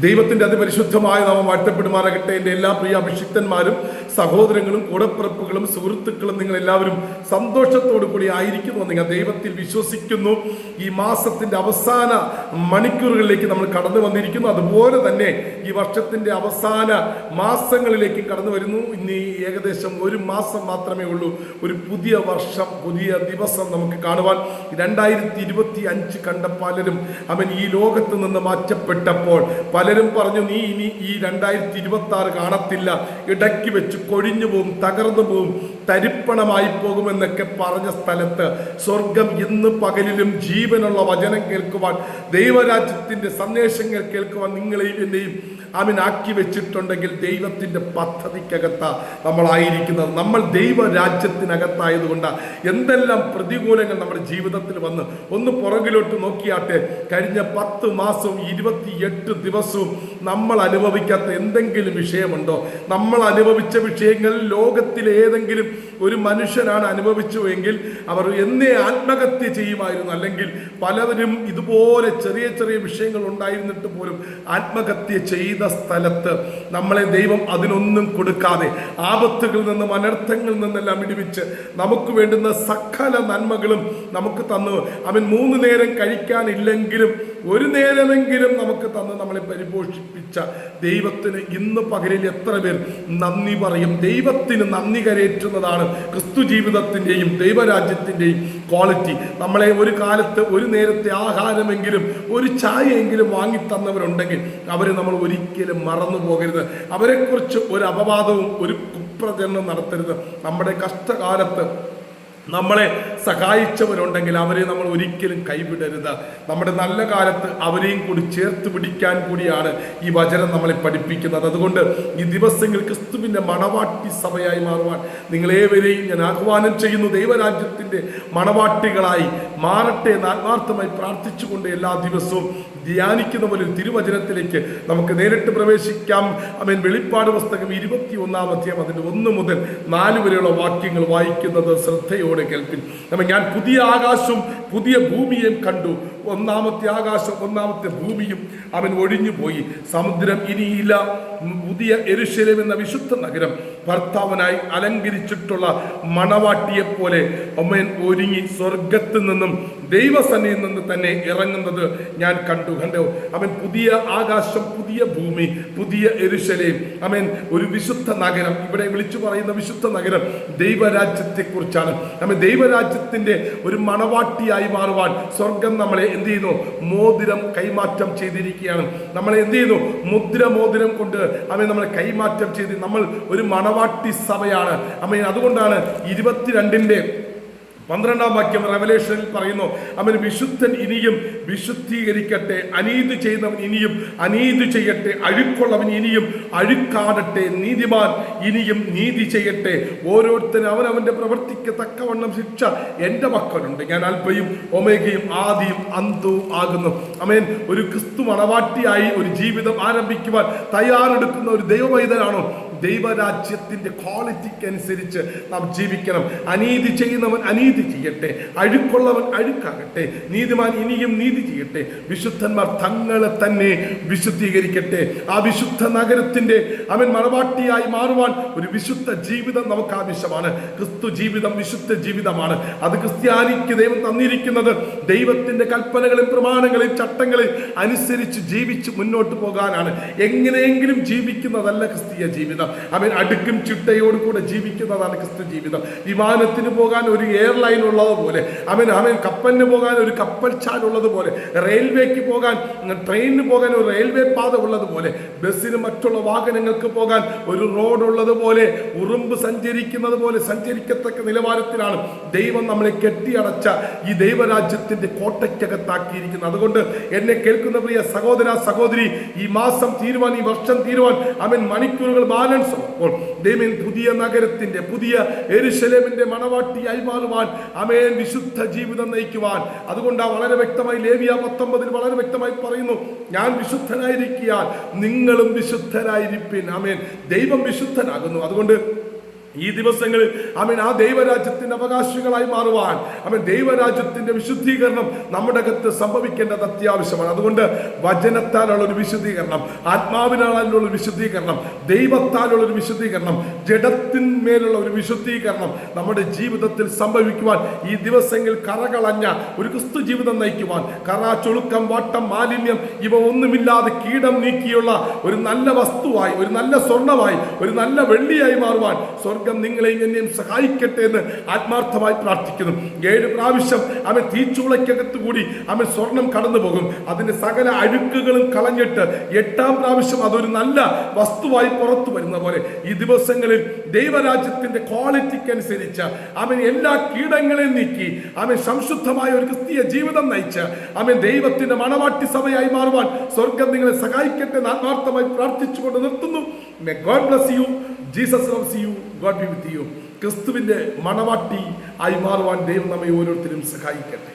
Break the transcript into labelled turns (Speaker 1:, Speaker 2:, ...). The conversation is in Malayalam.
Speaker 1: ദൈവത്തിന്റെ അതിപരിശുദ്ധമായ നാമം വാഴ്ത്തപ്പെടുമാറാകട്ടെ. എന്റെ എല്ലാ പ്രിയ അഭിഷിക്തന്മാരും സഹോദരങ്ങളും കൂടപ്പിറപ്പുകളും സുഹൃത്തുക്കളും നിങ്ങൾ എല്ലാവരും സന്തോഷത്തോടു കൂടി ആയിരിക്കുന്നു നിങ്ങൾ ദൈവത്തിൽ വിശ്വസിക്കുന്നു. ഈ മാസത്തിന്റെ അവസാന മണിക്കൂറുകളിലേക്ക് നമ്മൾ കടന്നു വന്നിരിക്കുന്നു. അതുപോലെ തന്നെ ഈ വർഷത്തിന്റെ അവസാന മാസങ്ങളിലേക്ക് കടന്നു വരുന്നു. ഇനി ഏകദേശം ഒരു മാസം മാത്രമേ ഉള്ളൂ. ഒരു പുതിയ വർഷം പുതിയ ദിവസം നമുക്ക് കാണുവാൻ. രണ്ടായിരത്തി ഇരുപത്തി അഞ്ച് കണ്ട പലരും അവൻ ഈ ലോകത്ത് നിന്ന് മാറ്റപ്പെട്ടപ്പോൾ പലരും പറഞ്ഞു നീ ഇനി ഈ രണ്ടായിരത്തി ഇരുപത്തി ആറ് കാണത്തില്ല. ഇടയ്ക്ക് വെച്ച് കൊഴിഞ്ഞു പോകും തകർന്നു പോകും തരിപ്പണമായി പോകുമെന്നൊക്കെ പറഞ്ഞ സ്ഥലത്ത് സ്വർഗം ഇന്ന് പകലിലും ജീവനുള്ള വചനം കേൾക്കുവാൻ ദൈവരാജ്യത്തിന്റെ സന്ദേശങ്ങൾ കേൾക്കുവാൻ നിങ്ങളെയും എന്നെയും അവൻ ആക്കി വെച്ചിട്ടുണ്ടെങ്കിൽ ദൈവത്തിന്റെ പദ്ധതിക്കകത്ത നമ്മളായിരിക്കുന്നത്. നമ്മൾ ദൈവരാജ്യത്തിനകത്തായതുകൊണ്ട് എന്തെല്ലാം പ്രതികൂലങ്ങൾ നമ്മുടെ ജീവിതത്തിൽ വന്ന്. ഒന്ന് പുറകിലോട്ട് നോക്കിയാട്ടെ കഴിഞ്ഞ പത്ത് മാസവും ഇരുപത്തിയെട്ട് ദിവസവും നമ്മൾ അനുഭവിക്കാത്ത എന്തെങ്കിലും വിഷയമുണ്ടോ? നമ്മൾ അനുഭവിച്ച വിഷയങ്ങൾ ലോകത്തിലെ ഏതെങ്കിലും ഒരു മനുഷ്യനാണ് അനുഭവിച്ചുവെങ്കിൽ അവർ എന്നേ ആത്മഹത്യ ചെയ്യുമായിരുന്നു. അല്ലെങ്കിൽ പലവരും ഇതുപോലെ ചെറിയ ചെറിയ വിഷയങ്ങൾ ഉണ്ടായിരുന്നിട്ട് പോലും ആത്മഹത്യ ചെയ്ത സ്ഥലത്ത് നമ്മളെ ദൈവം അതിനൊന്നും കൊടുക്കാതെ ആപത്തുകളിൽ നിന്നും അനർത്ഥങ്ങളിൽ നിന്നെല്ലാം ഇടിവിച്ച് നമുക്ക് വേണ്ടുന്ന സകല നന്മകളും നമുക്ക് തന്നു. അവൻ മൂന്ന് നേരം കഴിക്കാനില്ലെങ്കിലും ഒരു നേരമെങ്കിലും നമുക്ക് തന്ന് നമ്മളെ പരിപോഷിപ്പിച്ച ദൈവത്തിന് ഇന്ന് പകലിൽ എത്ര പേർ നന്ദി പറയും. ദൈവത്തിന് നന്ദി കരയേറ്റുന്നതാണ് ക്രിസ്തു ജീവിതത്തിന്റെയും ദൈവരാജ്യത്തിന്റെയും ക്വാളിറ്റി. നമ്മളെ ഒരു കാലത്ത് ഒരു നേരത്തെ ആഹാരമെങ്കിലും ഒരു ചായയെങ്കിലും വാങ്ങിത്തന്നവരുണ്ടെങ്കിൽ അവരെ നമ്മൾ ഒരിക്കലും മറന്നു പോകരുത്. അവരെക്കുറിച്ച് ഒരു അപവാദവും ഒരു കുപ്രചരണം നടത്തരുത്. നമ്മുടെ കഷ്ടകാലത്ത് നമ്മളെ സഹായിച്ചവരുണ്ടെങ്കിൽ അവരെ നമ്മൾ ഒരിക്കലും കൈവിടരുത്. നമ്മുടെ നല്ല കാലത്ത് അവരെയും കൂടി ചേർത്ത് പിടിക്കാൻ കൂടിയാണ് ഈ വചനം നമ്മളെ പഠിപ്പിക്കുന്നത്. അതുകൊണ്ട് ഈ ദിവസങ്ങൾ ക്രിസ്തുവിന്റെ മണവാട്ടി സഭയായി മാറുവാൻ നിങ്ങളേവരെയും ഞാൻ ആഹ്വാനം ചെയ്യുന്നു. ദൈവരാജ്യത്തിന്റെ മണവാട്ടികളായി മാറട്ടെ എന്ന് ആത്മാർത്ഥമായി പ്രാർത്ഥിച്ചുകൊണ്ട് എല്ലാ ദിവസവും ധ്യാനിക്കുന്ന പോലെ ഒരു തിരുവചനത്തിലേക്ക് നമുക്ക് നേരിട്ട് പ്രവേശിക്കാം. അവൻ വെളിപ്പാട് പുസ്തകം ഇരുപത്തി ഒന്നാം അധ്യായം അതിന്റെ ഒന്ന് മുതൽ നാല് വരെയുള്ള വാക്യങ്ങൾ വായിക്കുന്നത് ശ്രദ്ധയോടെ കേൾപ്പിൻ നമ്മൾ ഞാൻ പുതിയ ആകാശവും പുതിയ ഭൂമിയും കണ്ടു. ഒന്നാമത്തെ ആകാശം ഒന്നാമത്തെ ഭൂമിയും അവൻ ഒഴിഞ്ഞു പോയി സമുദ്രം ഇനിയില്ല. പുതിയ എരുശലം എന്ന വിശുദ്ധ നഗരം ഭർത്താവനായി അലങ്കരിച്ചിട്ടുള്ള മണവാട്ടിയെ പോലെ അമ്മയൻ ഒരുങ്ങി സ്വർഗത്തിൽ നിന്നും ദൈവസന്നിയിൽ നിന്ന് തന്നെ ഇറങ്ങുന്നത് ഞാൻ കണ്ടു കണ്ടോ. അവൻ പുതിയ ആകാശം പുതിയ ഭൂമി പുതിയ എരുശലേം. അവൻ ഒരു വിശുദ്ധ നഗരം ഇവിടെ വിളിച്ചു പറയുന്ന വിശുദ്ധ നഗരം ദൈവരാജ്യത്തെക്കുറിച്ചാണ്. അവൻ ദൈവരാജ്യത്തിന്റെ ഒരു മണവാട്ടിയായി മാറുവാൻ സ്വർഗം നമ്മളെ എന്ത് ചെയ്യുന്നു? മോതിരം കൈമാറ്റം ചെയ്തിരിക്കുകയാണ്. നമ്മളെ എന്ത് ചെയ്യുന്നു? മുദ്ര മോതിരം കൊണ്ട് അവൻ നമ്മളെ കൈമാറ്റം ചെയ്ത് നമ്മൾ ഒരു മണവാട്ടി സഭയാണ്. അമ്മ അതുകൊണ്ടാണ് ഇരുപത്തിരണ്ടിന്റെ പന്ത്രണ്ടാം വാക്യം റെവലേഷനിൽ പറയുന്നു അവൻ വിശുദ്ധൻ ഇനിയും വിശുദ്ധീകരിക്കട്ടെ അനീതി ചെയ്യുന്നവൻ ഇനിയും അനീതി ചെയ്യട്ടെ അഴുക്കുള്ളവൻ ഇനിയും അഴുക്കാടട്ടെ നീതിമാൻ ഇനിയും നീതി ചെയ്യട്ടെ. ഓരോരുത്തരും അവനവന്റെ പ്രവൃത്തിക്ക് തക്കവണ്ണം ശിക്ഷ എന്റെ മക്കളുണ്ട്. ഞാൻ അല്പയും ഒമേഗയും ആദിയും അന്തവും ആകുന്നു. അമേൻ ഒരു ക്രിസ്തു മണവാട്ടിയായി ഒരു ജീവിതം ആരംഭിക്കുവാൻ തയ്യാറെടുക്കുന്ന ഒരു ദൈവവൈതനാണോ ദൈവരാജ്യത്തിന്റെ ക്വാളിറ്റിക്ക് അനുസരിച്ച് നാം ജീവിക്കണം. അനീതി ചെയ്യുന്നവൻ അനീതി ചെയ്യട്ടെ. അഴുക്കുള്ളവൻ അഴുക്കാകട്ടെ. നീതിമാൻ ഇനിയും നീതി ചെയ്യട്ടെ. വിശുദ്ധന്മാർ തങ്ങളെ തന്നെ വിശുദ്ധീകരിക്കട്ടെ. ആ വിശുദ്ധ നഗരത്തിന്റെ അവൻ മറവാട്ടിയായി മാറുവാൻ ഒരു വിശുദ്ധ ജീവിതം നമുക്ക് ആവശ്യമാണ്. ക്രിസ്തു ജീവിതം വിശുദ്ധ ജീവിതമാണ്. അത് ക്രിസ്ത്യാനിക്ക് ദൈവം തന്നിരിക്കുന്നത് ദൈവത്തിന്റെ കൽപ്പനകളും പ്രമാണങ്ങളും ചട്ടങ്ങളെയും അനുസരിച്ച് ജീവിച്ച് മുന്നോട്ട് പോകാനാണ്. എങ്ങനെയെങ്കിലും ജീവിക്കുന്നതല്ല ക്രിസ്തീയ ജീവിതം. അവൻ അടുക്കും ചിട്ടയോട് കൂടെ ജീവിക്കുന്നതാണ് ക്രിസ്തു ജീവിതം. വിമാനത്തിന് പോകാൻ ഒരു എയർലൈൻ ഉള്ളതുപോലെ അവൻ അവൻ കപ്പലിന് പോകാൻ ഒരു കപ്പൽ ചാൽ ഉള്ളതുപോലെ റെയിൽവേക്ക് പോകാൻ ട്രെയിനിന് പോകാൻ ഒരു റെയിൽവേ പാത ഉള്ളതുപോലെ ബസ്സിന് മറ്റുള്ള വാഹനങ്ങൾക്ക് പോകാൻ ഒരു റോഡ് ഉള്ളതുപോലെ ഉറുമ്പ് സഞ്ചരിക്കുന്നത് പോലെ സഞ്ചരിക്കത്തക്ക നിലവാരത്തിലാണ് ദൈവം നമ്മളെ കെട്ടിയടച്ച ഈ ദൈവരാജ്യത്തിന്റെ കോട്ടയ്ക്കകത്താക്കിയിരിക്കുന്നത്. അതുകൊണ്ട് എന്നെ കേൾക്കുന്ന പ്രിയ സഹോദര സഹോദരി ഈ മാസം തീരുവാൻ ഈ വർഷം തീരുവാൻ അവൻ മണിക്കൂറുകൾ ബാലൻസ് ഉള്ളപ്പോൾ ദൈവം പുതിയ നഗരത്തിന്റെ പുതിയ എരുശലേമിന്റെ മണവാട്ടിയായി മാറുവാൻ അമേൻ വിശുദ്ധ ജീവിതം നയിക്കുവാൻ. അതുകൊണ്ട് വളരെ വ്യക്തമായി ലേവിയ പത്തൊമ്പതിൽ വളരെ വ്യക്തമായി പറയുന്നു ഞാൻ വിശുദ്ധനായിരിക്കാൻ നിങ്ങളും വിശുദ്ധരായിരിപ്പിൻ. അമേൻ. ദൈവം വിശുദ്ധനാകുന്നു. അതുകൊണ്ട് ഈ ദിവസങ്ങളിൽ അവൻ ആ ദൈവരാജ്യത്തിന്റെ അവകാശികളായി മാറുവാൻ അവൻ ദൈവരാജ്യത്തിന്റെ വിശുദ്ധീകരണം നമ്മുടെ അകത്ത് സംഭവിക്കേണ്ടത് അത്യാവശ്യമാണ്. അതുകൊണ്ട് വചനത്താലുള്ള ഒരു വിശുദ്ധീകരണം ആത്മാവിനാലുള്ള ഒരു വിശുദ്ധീകരണം ദൈവത്താലുള്ള ഒരു വിശുദ്ധീകരണം ജഡത്തിന്മേലുള്ള ഒരു വിശുദ്ധീകരണം നമ്മുടെ ജീവിതത്തിൽ സംഭവിക്കുവാൻ ഈ ദിവസങ്ങളിൽ കറകളഞ്ഞ ഒരു ക്രിസ്തു ജീവിതം നയിക്കുവാൻ കറ ചുളുക്കം വട്ടം മാലിന്യം ഇവ ഒന്നുമില്ലാതെ കീടം നീക്കിയുള്ള ഒരു നല്ല വസ്തുവായി ഒരു നല്ല സ്വർണമായി ഒരു നല്ല വെള്ളിയായി മാറുവാൻ സ്വർഗം നിങ്ങളെയും എന്നെയും സഹായിക്കട്ടെ എന്ന് ആത്മാർത്ഥമായി പ്രാർത്ഥിക്കുന്നു. ഏഴ് പ്രാവശ്യം അവൻ തീച്ചുളയ്ക്കകത്ത് കൂടി അവൻ സ്വർണം കടന്നു പോകും അതിന്റെ സകല അഴുക്കുകളും കളഞ്ഞിട്ട് എട്ടാം പ്രാവശ്യം അതൊരു നല്ല വസ്തുവായി പുറത്തു വരുന്ന പോലെ ഈ ദിവസങ്ങളിൽ ദൈവരാജ്യത്തിന്റെ ക്വാളിറ്റിക്ക് അനുസരിച്ച് അവൻ എല്ലാ കീടങ്ങളെയും നീക്കി അവൻ സംശുദ്ധമായ ഒരു ക്രിസ്തീയ ജീവിതം നയിച്ച് അവൻ ദൈവത്തിന്റെ മണവാട്ടി സഭയായി മാറുവാൻ സ്വർഗം നിങ്ങളെ സഹായിക്കട്ടെ എന്ന് ആത്മാർത്ഥമായി പ്രാർത്ഥിച്ചുകൊണ്ട് നിർത്തുന്നു. May God bless you Jesus loves you God be with you. ക്രിസ്തുവിന്റെ മണവാട്ടി ആയി മാറുവാൻ ദൈവം നമ്മെ ഓരോരുത്തരും സഹായിക്കട്ടെ.